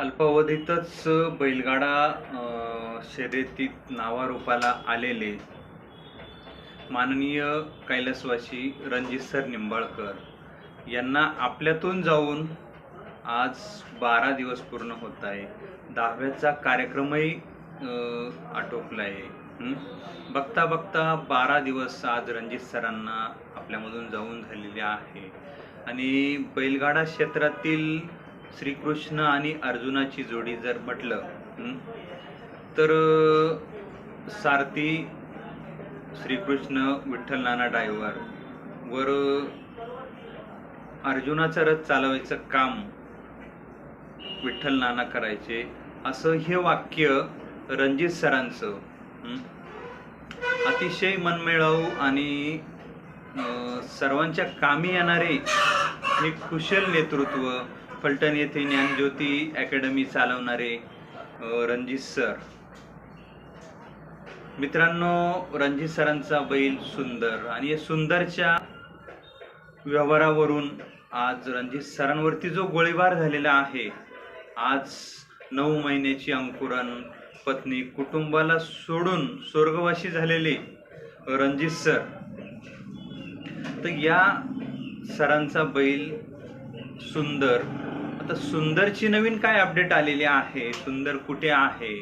अल्पावधीतच बैलगाडा शर्यतीत नावारूपाला आलेले माननीय कैलासवासी रणजित सर निंबाळकर यांना आपल्यातून जाऊन आज बारा दिवस पूर्ण होत आहे. दहाव्याचा कार्यक्रमही आटोपला आहे बघता बघता बारा दिवस आज रणजित सरांना आपल्यामधून जाऊन झालेले आहे. आणि बैलगाडा क्षेत्रातील श्रीकृष्ण आणि अर्जुनाची जोडी जर म्हटलं तर सारथी श्रीकृष्ण विठ्ठल नाना ड्रायव्हर वर अर्जुनाचा रथ चालवायचं काम विठ्ठल नाना करायचे असं हे वाक्य रणजित सरांचं अतिशय मनमिळावू आणि सर्वांच्या कामी येणारे हे कुशल नेतृत्व फलटण येथे ज्ञानज्योती अकॅडमी चालवणारे रणजित सर. मित्रांनो रणजित सरांचा बैल सुंदर आणि या सुंदरच्या व्यवहारावरून आज रणजित सरांवरती जो गोळीबार झालेला आहे आज नऊ महिन्याची अंकुरण पत्नी कुटुंबाला सोडून स्वर्गवासी झालेले रणजित सर. तर या सरांचा बैल सुंदर आता सुंदरची नवीन काय अपडेट आलेली आहे? सुंदर कुठे आहे?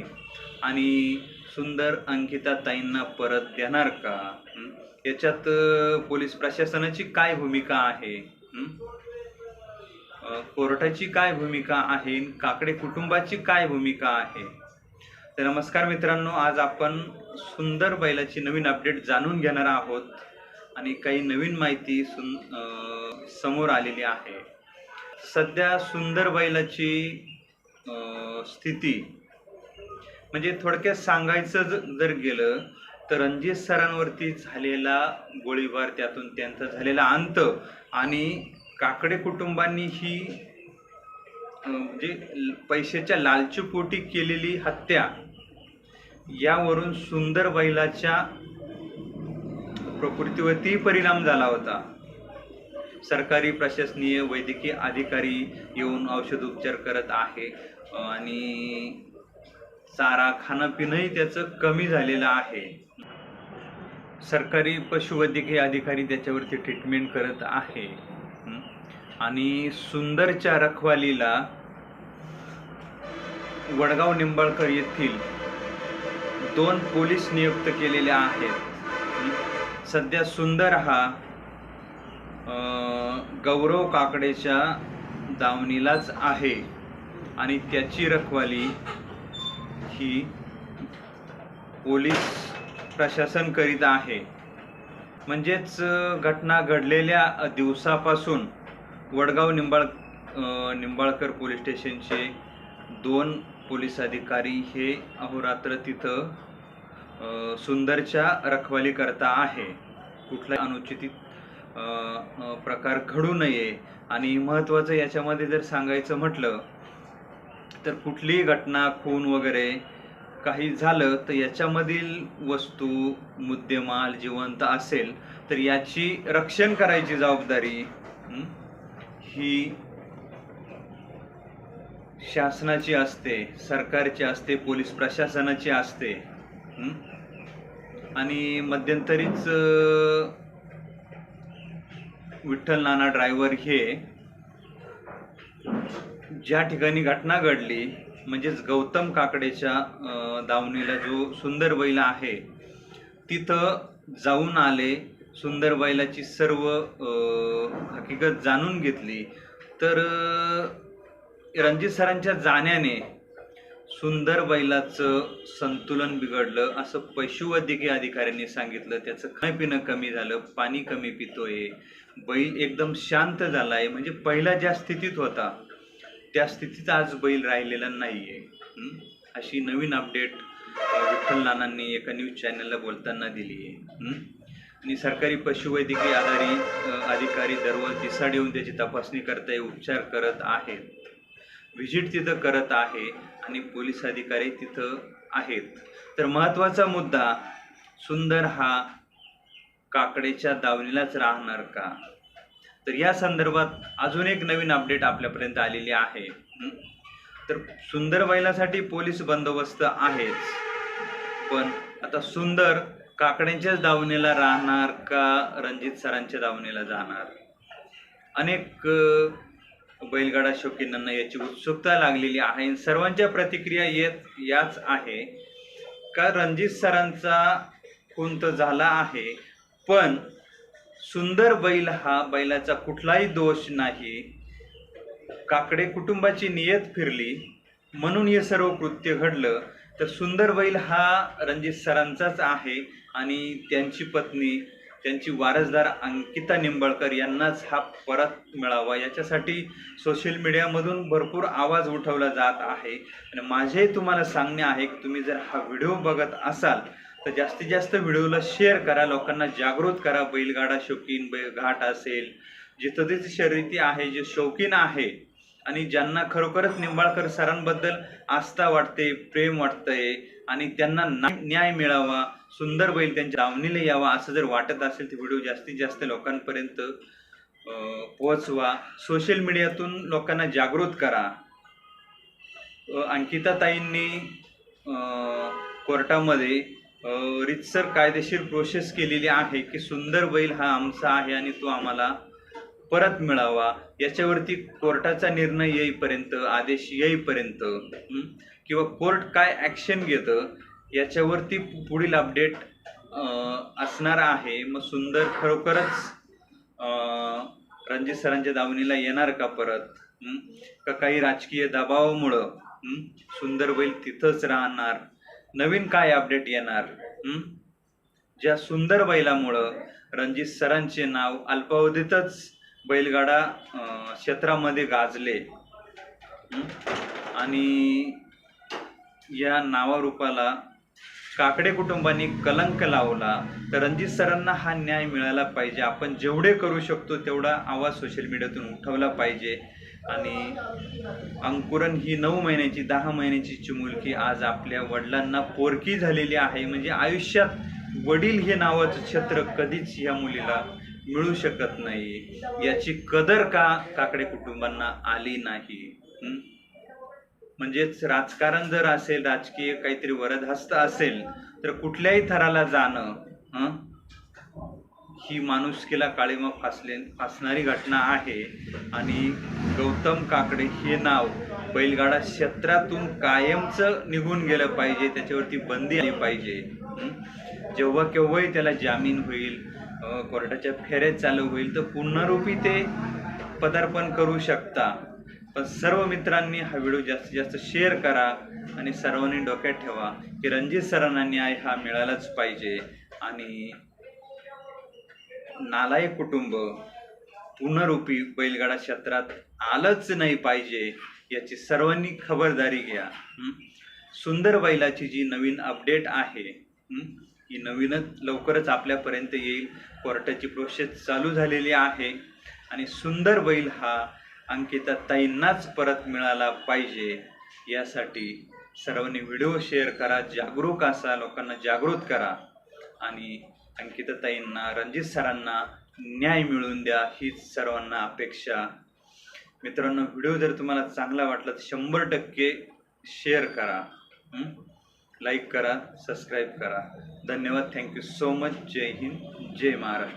आणि सुंदर अंकिता ताईंना परत देणार का? याच्यात पोलीस प्रशासनाची काय भूमिका आहे? कोर्टाची काय भूमिका आहे? काकडे कुटुंबाची काय भूमिका आहे? तर नमस्कार मित्रांनो आज आपण सुंदर बैलाची नवीन अपडेट जाणून घेणार आहोत. आणि काही नवीन माहिती सुन समोर आलेली आहे. सध्या सुंदर बैलाची स्थिती. म्हणजे थोडक्यात सांगायचं जर गेलं तर रणजित सरांवरती झालेला गोळीबार त्यातून त्यांचा झालेला अंत आणि काकडे कुटुंबांनी ही म्हणजे पैशाच्या लालचीपोटी केलेली हत्या यावरून सुंदर बैलाच्या प्रकृतीवरती परिणाम झाला होता. सरकारी प्रशासनीय वैद्यकीय अधिकारी येऊन औषध उपचार करत आहे. आणि चारा खाणंपिणंही त्याचं कमी झालेलं आहे. सरकारी पशुवैद्यकीय अधिकारी त्याच्यावरती ट्रीटमेंट करत आहे. आणि सुंदरच्या रखवालीला वडगाव निंबाळकर येथील दोन पोलीस नियुक्त केलेले आहेत. सध्या सुंदर हा गौरव काकडेच्या दावणीलाच आहे आणि त्याची रखवाली ही पोलीस प्रशासन करीत आहे. म्हणजेच घटना घडलेल्या दिवसापासून वडगाव निंबाळ निंबाळकर पोलीस स्टेशनचे दोन पोलीस अधिकारी हे अहोरात्र तिथं सुंदरच्या रखवाली करता आहे. कुठला अनुचित प्रकार घडू नये. आणि महत्त्वाचं याच्यामध्ये जर सांगायचं म्हटलं तर कुठलीही घटना खून वगैरे काही झालं तर याच्यामधील वस्तू मुद्देमाल जिवंत असेल तर याची रक्षण करायची जबाबदारी ही शासनाची असते सरकारची असते पोलीस प्रशासनाची असते आणि मध्यंतरीच विठ्ठल नाना ड्रायव्हर हे ज्या ठिकाणी घटना घडली म्हणजेच गौतम काकडेच्या दावणीला जो सुंदर बैल आहे तिथं जाऊन आले सुंदर बैलाची सर्व हकीकत जाणून घेतली. तर रणजित सरांच्या जाण्याने सुंदर बैलाचं संतुलन बिघडलं असं पशुवैद्यकीय अधिकाऱ्यांनी सांगितलं. त्याचं खाणं पिणं कमी झालं पाणी कमी पितोय. बैल एकदम शांत झाला आहे म्हणजे पहिला ज्या स्थितीत होता त्या स्थितीत आज बैल राहिलेला नाही आहे अशी नवीन अपडेट विठ्ठल नानांनी एका न्यूज चॅनलला बोलताना दिली आहे आणि सरकारी पशुवैद्यकीय आधारी अधिकारी दररोज दिसाड येऊन त्याची तपासणी करताय उपचार करत आहेत व्हिजिट तिथं करत आहे आणि पोलीस अधिकारी तिथं आहेत. तर महत्त्वाचा मुद्दा सुंदर हा काकडेच्या दावणीलाच राहणार का? तर या संदर्भात अजून एक नवीन अपडेट आपल्यापर्यंत आलेली आहे. तर सुंदर बैलासाठी पोलीस बंदोबस्त आहेच. पण आता सुंदर काकड्यांच्याच दावणीला राहणार का रणजित सरांच्या दावणीला जाणार? अनेक बैलगाडा शौकीनांना याची उत्सुकता लागलेली आहे सर्वांच्या प्रतिक्रिया येत याच आहे. का रणजित सरांचा खून तर झाला आहे पण सुंदर बैल हा बैलाचा कुठलाही दोष नाही. काकडे कुटुंबाची नियत फिरली. म्हणून हे सर्व कृत्य घडलं. तर सुंदर बैल हा रणजित सरांचाच आहे आणि त्यांची पत्नी त्यांची वारसदार अंकिता निंबाळकर यांनाच हा परत मिळावा. याच्यासाठी सोशल मीडियामधून भरपूर आवाज उठवला जात आहे. आणि माझे तुम्हाला सांगणे आहे की तुम्ही जर हा व्हिडिओ बघत असाल तर जास्तीत जास्त व्हिडिओला शेअर करा लोकांना जागृत करा. बैलगाडा शौकीन बैल घाट असेल जिथं तिथे शर्यती आहे जे शौकीन आहे. आणि ज्यांना खरोखरच निंबाळकर सरांबद्दल आस्था वाटते प्रेम वाटतंय आणि त्यांना न्याय मिळावा सुंदर बैल त्यांच्या दावणीला यावा असं जर वाटत असेल तर व्हिडिओ जास्तीत जास्त लोकांपर्यंत पोहोचवा. सोशल मीडियातून लोकांना जागृत करा. अंकिताताईंनी अं, कोर्टामध्ये रितसर कायदेशीर प्रोसेस केलेली आहे की सुंदर बैल हा आमचा आहे आणि तो आम्हाला परत मिळावा. याच्यावरती कोर्टाचा निर्णय येईपर्यंत आदेश येईपर्यंत किंवा कोर्ट काय ॲक्शन घेतं याच्यावरती पु- पुढील अपडेट असणार आहे. मग सुंदर खरोखरच रणजित सरांच्या दावणीला येणार का परत? का काही राजकीय दबावामुळं सुंदर बैल तिथंच राहणार? नवीन काय अपडेट येणार? ज्या सुंदर बैलामुळं रणजित सरांचे नाव अल्पावधीतच बैलगाडा क्षेत्रामध्ये गाजले. आणि या नावारूपाला काकडे कुटुंबाने कलंक लावला तर रणजित सरांना हा न्याय मिळाला पाहिजे. आपण जेवढे करू शकतो तेवढा आवाज सोशल मीडियातून उठवला पाहिजे. आणि अंकुरण ही नऊ महिन्याची दहा महिन्याची चिमुलकी आज आपल्या वडिलांना पोरकी झालेली आहे. म्हणजे आयुष्यात वडील हे नावाचं छत्र कधीच ह्या मुलीला मिळू शकत नाही. याची कदर का काकडे कुटुंबांना आली नाही? म्हणजेच राजकारण जर असेल राजकीय काहीतरी वरदहस्त असेल तर कुठल्याही थराला जाणं ही माणुसकीला काळीमा फासले फासणारी घटना आहे. आणि गौतम काकडे हे नाव बैलगाडा क्षेत्रातून कायमचं निघून गेलं पाहिजे त्याच्यावरती बंदी आली पाहिजे. जेव्हा केव्हाही त्याला जामीन होईल कोर्टाच्या फेऱ्या चालू होईल तर पुनरूपी ते पदार्पण करू शकता. पण सर्व मित्रांनी हा व्हिडिओ जास्तीत जास्त शेअर करा आणि सर्वांनी डोक्यात ठेवा की रणजित सरांना न्याय हा मिळालाच पाहिजे. आणि नालायक कुटुंब पुनरुपी बैलगाडा क्षेत्रात आलंच नाही पाहिजे याची सर्वांनी खबरदारी घ्या. सुंदर बैलाची जी नवीन अपडेट आहे ही नवीनच लवकरच आपल्यापर्यंत येईल. कोर्टाची प्रोसेस चालू झालेली आहे आणि सुंदर बैल हा अंकिता ताईंनाच परत मिळाला पाहिजे. यासाठी सर्वांनी व्हिडिओ शेअर करा जागरूक असा लोकांना जागृत करा आणि अंकिताताईंना रणजित सरांना न्याय मिळवून द्या हीच सर्वांना अपेक्षा. मित्रांनो व्हिडिओ जर तुम्हाला चांगला वाटला तर शंभर टक्के शेअर करा. लाईक करा सबस्क्राईब करा. धन्यवाद. थँक्यू सो मच जय हिंद. जय महाराष्ट्र.